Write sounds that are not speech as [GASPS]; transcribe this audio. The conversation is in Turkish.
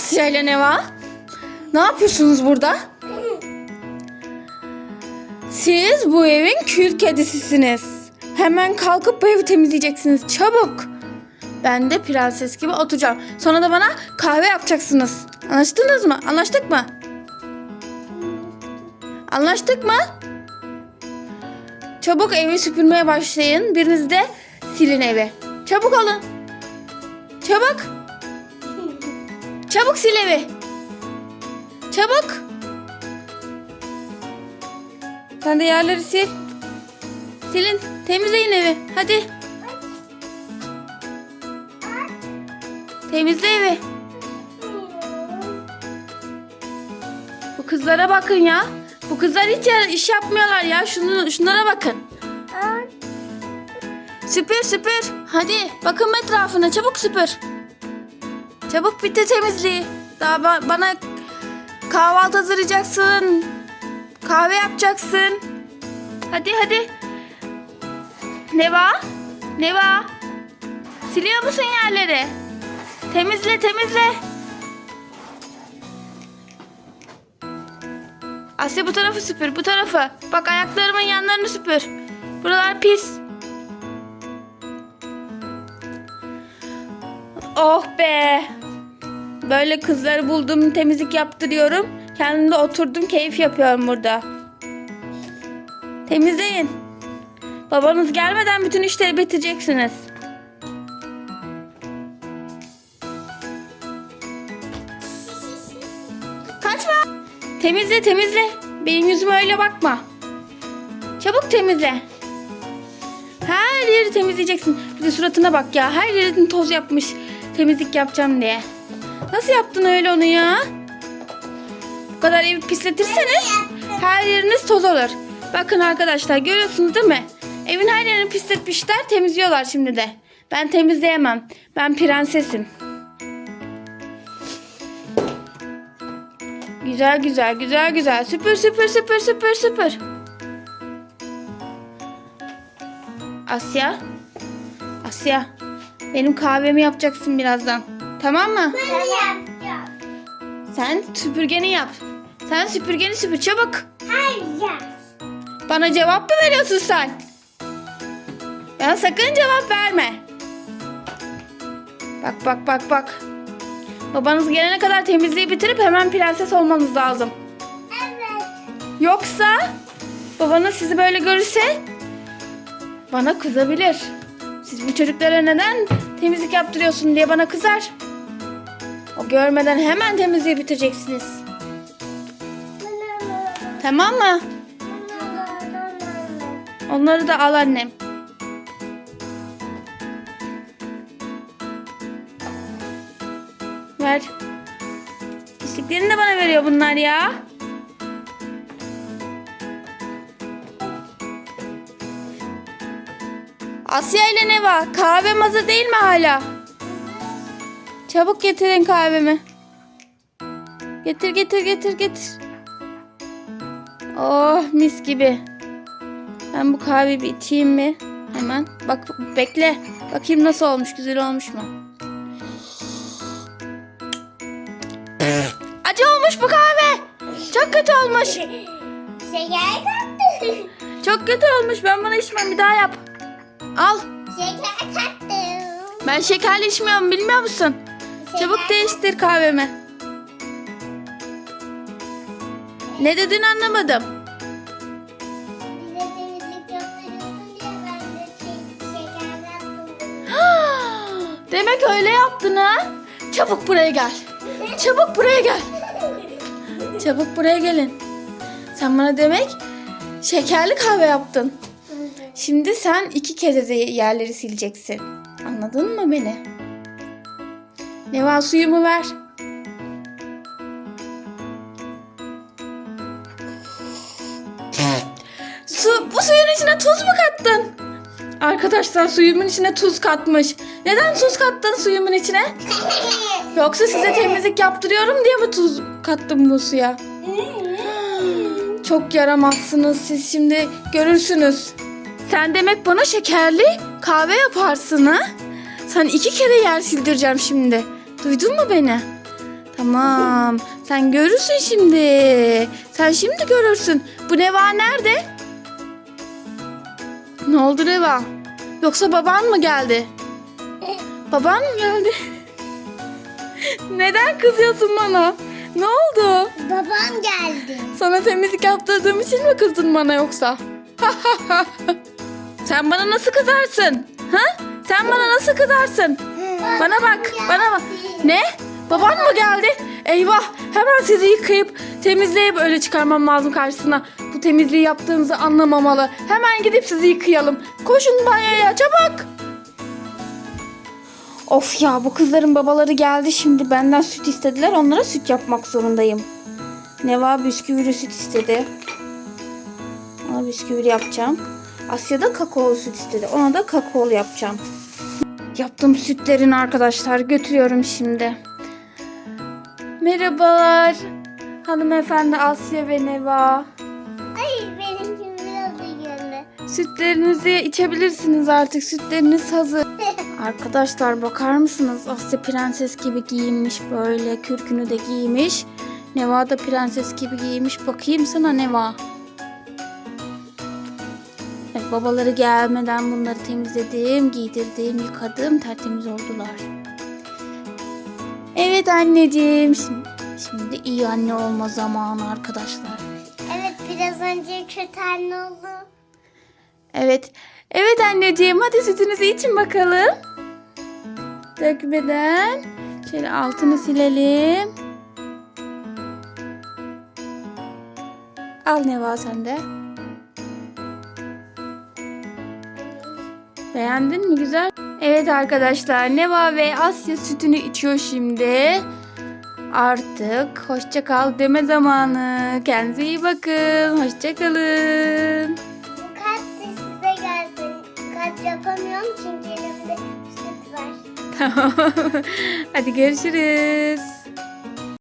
Asya ile Neva. Ne yapıyorsunuz burada? Siz bu evin kül kedisisiniz. Hemen kalkıp bu evi temizleyeceksiniz. Çabuk. Ben de prenses gibi oturacağım. Sonra da bana kahve yapacaksınız. Anlaştınız mı? Anlaştık mı? Anlaştık mı? Çabuk evi süpürmeye başlayın. Biriniz de silin evi. Çabuk olun. Çabuk. Çabuk sil evi. Çabuk. Sen de yerleri sil. Silin. Temizleyin evi. Hadi. Temizle evi. Bu kızlara bakın ya. Bu kızlar hiç iş yapmıyorlar ya. Şunu, şunlara bakın. Süpür süpür. Hadi bakın etrafına çabuk süpür. Çabuk bitti temizliği. Daha ba- bana kahvaltı hazırlayacaksın. Kahve yapacaksın. Hadi hadi. Neva? Neva? Siliyor musun yerleri? Temizle temizle. Asya bu tarafı süpür bu tarafı. Bak ayaklarımın yanlarını süpür. Buralar pis. Oh be. Böyle kızları buldum temizlik yaptırıyorum. Kendim de oturdum keyif yapıyorum burada. Temizleyin. Babanız gelmeden bütün işleri bitireceksiniz. Kaçma. Temizle temizle. Benim yüzüme öyle bakma. Çabuk temizle. Her yeri temizleyeceksin. Bir de suratına bak ya. Her yerini toz yapmış. Temizlik yapacağım diye. Nasıl yaptın öyle onu ya? Bu kadar evi pisletirseniz her yeriniz toz olur. Bakın arkadaşlar görüyorsunuz değil mi? Evin her yerini pisletmişler temizliyorlar şimdi de. Ben temizleyemem. Ben prensesim. Güzel güzel güzel güzel. Süpür süpür süpür süpür süpür. Asya. Asya. Benim kahvemi yapacaksın birazdan. Tamam mı? Ben yapacağım. Sen süpürgeni yap. Sen süpürgeni süpür çabuk. Hayır. Bana cevap mı veriyorsun sen? Ya sakın cevap verme. Bak bak bak bak. Babanız gelene kadar temizliği bitirip hemen prenses olmanız lazım. Evet. Yoksa babanız sizi böyle görürse bana kızabilir. Siz bu çocuklara neden temizlik yaptırıyorsun diye bana kızar. Görmeden hemen temizliği bitireceksiniz. Tamam mı? Onları da al annem. Ver. Pisliklerini de bana veriyor bunlar ya. Asya ile Neva kahvem hazır değil mi hala? Çabuk getirin kahvemi. Getir getir getir getir. Oh mis gibi. Ben bu kahveyi bir içeyim mi? Hemen. Bak bekle. Bakayım nasıl olmuş güzel olmuş mu? Acı olmuş bu kahve. Çok kötü olmuş. Şeker kattı. Çok kötü olmuş. Ben bunu içmem. Bir daha yap. Al. Şeker kattı. Ben şekerli içmiyorum bilmiyor musun? Çabuk değiştir kahvemi. Ne dediğini anlamadım. [GASPS] Demek öyle yaptın ha? Çabuk buraya gel. Çabuk buraya gel. Çabuk buraya gelin. Sen bana demek şekerli kahve yaptın. Şimdi sen iki kere de yerleri sileceksin. Anladın mı beni? Neva suyumu ver. Su, bu suyun içine tuz mu kattın? Arkadaşlar suyumun içine tuz katmış. Neden tuz kattın suyumun içine? Yoksa size temizlik yaptırıyorum diye mi tuz kattım bu suya? Çok yaramazsınız siz şimdi görürsünüz. Sen demek bana şekerli kahve yaparsın ha? Sen iki kere yer sildireceğim şimdi. Duydun mu beni? Tamam. Sen görürsün şimdi. Sen şimdi görürsün. Bu Neva nerede? Ne oldu Neva? Yoksa baban mı geldi? Baban mı geldi? [LAUGHS] Neden kızıyorsun bana? Ne oldu? Babam geldi. Sana temizlik yaptırdığım için mi kızdın bana yoksa? [LAUGHS] Sen bana nasıl kızarsın? Ha? Sen bana nasıl kızarsın? Bana bak, bana bak. Ne? Baban mı geldi? Eyvah! Hemen sizi yıkayıp temizleyip öyle çıkarmam lazım karşısına. Bu temizliği yaptığınızı anlamamalı. Hemen gidip sizi yıkayalım. Koşun banyoya çabuk. Of ya bu kızların babaları geldi şimdi benden süt istediler. Onlara süt yapmak zorundayım. Neva bisküvili süt istedi. Ona bisküvili yapacağım. Asya da kakaolu süt istedi. Ona da kakaolu yapacağım. Yaptığım sütlerin arkadaşlar götürüyorum şimdi. Merhabalar. Hanımefendi Asya ve Neva. Ay benimki biraz geldi. Sütlerinizi içebilirsiniz artık. Sütleriniz hazır. [LAUGHS] Arkadaşlar bakar mısınız? Asya prenses gibi giyinmiş böyle. Kürkünü de giymiş. Neva da prenses gibi giymiş. Bakayım sana Neva. Evet, babaları gelmeden bunları temizledim, giydirdim, yıkadım. Tertemiz oldular. Evet anneciğim. Şimdi, şimdi iyi anne olma zamanı arkadaşlar. Evet biraz önce kötü anne oldu. Evet. Evet anneciğim hadi sütünüzü için bakalım. Dökmeden. Şöyle altını silelim. Al Neva sen de. Beğendin mi güzel? Evet arkadaşlar Neva ve Asya sütünü içiyor şimdi. Artık hoşça kal deme zamanı. Kendinize iyi bakın. Hoşça kalın. Bu kart da size gelsin. Kart yapamıyorum çünkü elimde süt var. [LAUGHS] Tamam. Hadi görüşürüz.